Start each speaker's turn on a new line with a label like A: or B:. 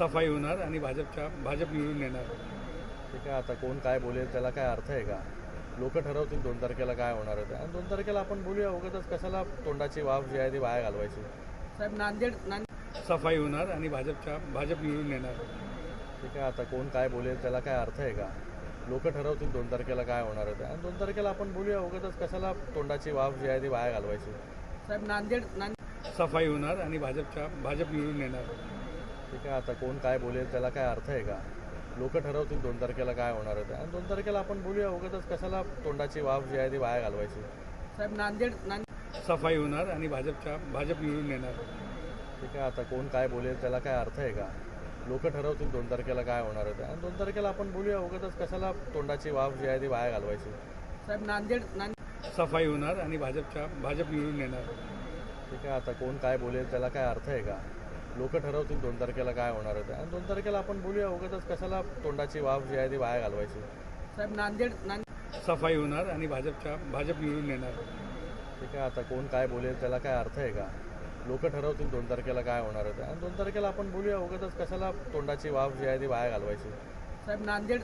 A: सफाई होणार आणि भाजपच्या भाजप निवडून येणार
B: ठीक आहे आता कोण काय बोलेल त्याला काय अर्थ आहे का? लोक ठरवतील दोन तारखेला काय होणार आहे ते. आणि दोन तारखेला आपण बोलूया उगाच कशाला तोंडाची वाफ जी आहे ती वाया घालवायची.
C: साहेब नांदेड नांदेड
A: सफाई होणार आणि भाजपच्या भाजप निवडून येणार
B: ठीक आहे आता कोण काय बोलेल त्याला काय अर्थ आहे का? लोक ठरवतील दोन तारखेला काय होणार आहे ते. आणि दोन तारखेला आपण बोलूया उगाच कशाला तोंडाची वाफ जी आहे ती वाया घालवायची.
C: साहेब नांदेड नांदेड
A: सफाई होणार आणि भाजपच्या भाजप निवडून येणार
B: ठीक आहे आता कोण काय बोलेल त्याला काय अर्थ आहे का? लोक ठरवतील दोन तारखेला काय होणार आहे ते. आणि दोन तारखेला आपण बोलूया उगाच कशाला तोंडाची वाफ जी आहे ती वाया घालवायची.
C: साहेब नांदेड नांदेड
A: सफाई होणार आणि भाजपच्या भाजप निवडून येणार
B: ठीक आहे आता कोण काय बोलेल त्याला काय अर्थ आहे का? लोक ठरवतील दोन तारखेला काय होणार आहे ते. आणि दोन तारखेला आपण बोलूया उगाच कशाला तोंडाची वाफ जी आहे ती वाया घालवायची.
C: साहेब नांदेड नांदेड
A: सफाई होणार आणि भाजपच्या भाजप निवडून येणार
B: ठीक आहे आता कोण काय बोलेल त्याला काय अर्थ आहे का? लोक ठरवतील दोन तारखेला काय होणार आहे ते. आणि दोन तारखेला आपण बोलूया उगाच कशाला तोंडाची वाफ जी आहे ती वाया घालवायची
C: साहेब नांदेड
A: सफाई होणार आणि भाजपच्या भाजप निवडून येणार
B: ठीक आहे आता कोण काय बोलेल त्याला काय अर्थ आहे का लोक ठरवतील दोन तारखेला काय होणार आहे ते. आणि दोन तारखेला आपण बोलूया उगाच कशाला तोंडाची वाफ जी आहे ती वाया घालवायची
C: साहेब नांदेड